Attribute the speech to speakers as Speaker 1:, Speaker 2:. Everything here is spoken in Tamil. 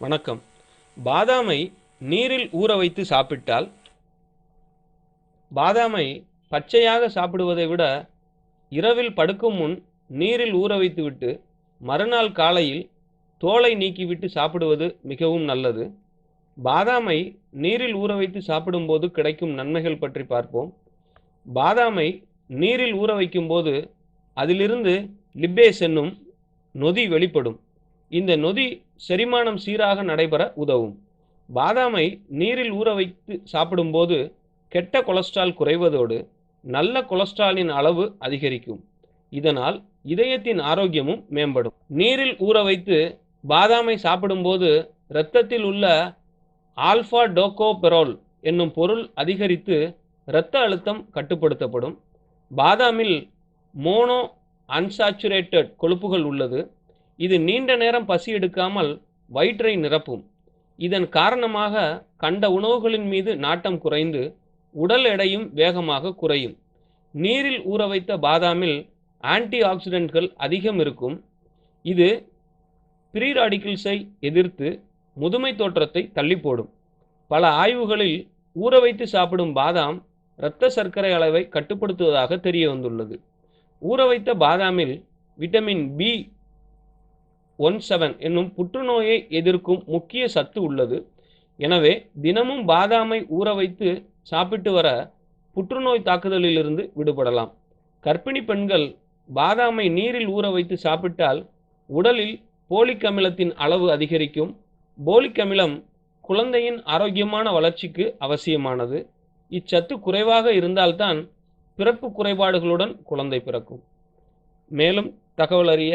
Speaker 1: வணக்கம். பாதாமை நீரில் ஊற வைத்து சாப்பிட்டால்? பாதாமை பச்சையாக சாப்பிடுவதை விட இரவில் படுக்கும் முன் நீரில் ஊற வைத்துவிட்டு மறுநாள் காலையில் தோலை நீக்கிவிட்டு சாப்பிடுவது மிகவும் நல்லது. பாதாமை நீரில் ஊற வைத்து சாப்பிடும்போது கிடைக்கும் நன்மைகள் பற்றி பார்ப்போம். பாதாமை நீரில் ஊற வைக்கும்போது அதிலிருந்து லிப்பேஸ் என்னும் நொதி வெளிப்படும். இந்த நொதி செரிமானம் சீராக நடைபெற உதவும். பாதாமை நீரில் ஊற வைத்து சாப்பிடும்போது கெட்ட கொலஸ்ட்ரால் குறைவதோடு நல்ல கொலஸ்ட்ராலின் அளவு அதிகரிக்கும். இதனால் இதயத்தின் ஆரோக்கியமும் மேம்படும். நீரில் ஊற வைத்து பாதாமை சாப்பிடும்போது இரத்தத்தில் உள்ள ஆல்ஃபா டோகோபெரோல் என்னும் பொருள் அதிகரித்து இரத்த அழுத்தம் கட்டுப்படுத்தப்படும். பாதாமில் மோனோ அன்சாச்சுரேட்டட் கொழுப்புகள் உள்ளது. இது நீண்ட நேரம் பசி எடுக்காமல் வயிற்றை நிரப்பும். இதன் காரணமாக கண்ட உணவுகளின் மீது நாட்டம் குறைந்து உடல் எடையும் வேகமாக குறையும். நீரில் ஊற வைத்த பாதாமில் ஆன்டி ஆக்சிடென்ட்கள் அதிகம் இருக்கும். இது ப்ரீராடிக்கில்ஸை எதிர்த்து முதுமை தோற்றத்தை தள்ளி போடும் பல ஆய்வுகளில் ஊற வைத்து சாப்பிடும் பாதாம் இரத்த சர்க்கரை அளவை கட்டுப்படுத்துவதாக தெரிய வந்துள்ளது ஊற வைத்த பாதாமில் விட்டமின் பி ஒன் செவன் என்னும் புற்றுநோயை எதிர்க்கும் முக்கிய சத்து உள்ளது. எனவே தினமும் பாதாமை ஊற வைத்து சாப்பிட்டு வர புற்றுநோய் தாக்குதலிலிருந்து விடுபடலாம். கர்ப்பிணி பெண்கள் பாதாமை நீரில் ஊற வைத்து சாப்பிட்டால் உடலில் போலிக் அமிலத்தின் அளவு அதிகரிக்கும். போலிக் அமிலம் குழந்தையின் ஆரோக்கியமான வளர்ச்சிக்கு அவசியமானது. இச்சத்து குறைவாக இருந்தால்தான் பிறப்பு குறைபாடுகளுடன் குழந்தை பிறக்கும். மேலும் தகவல் அறிய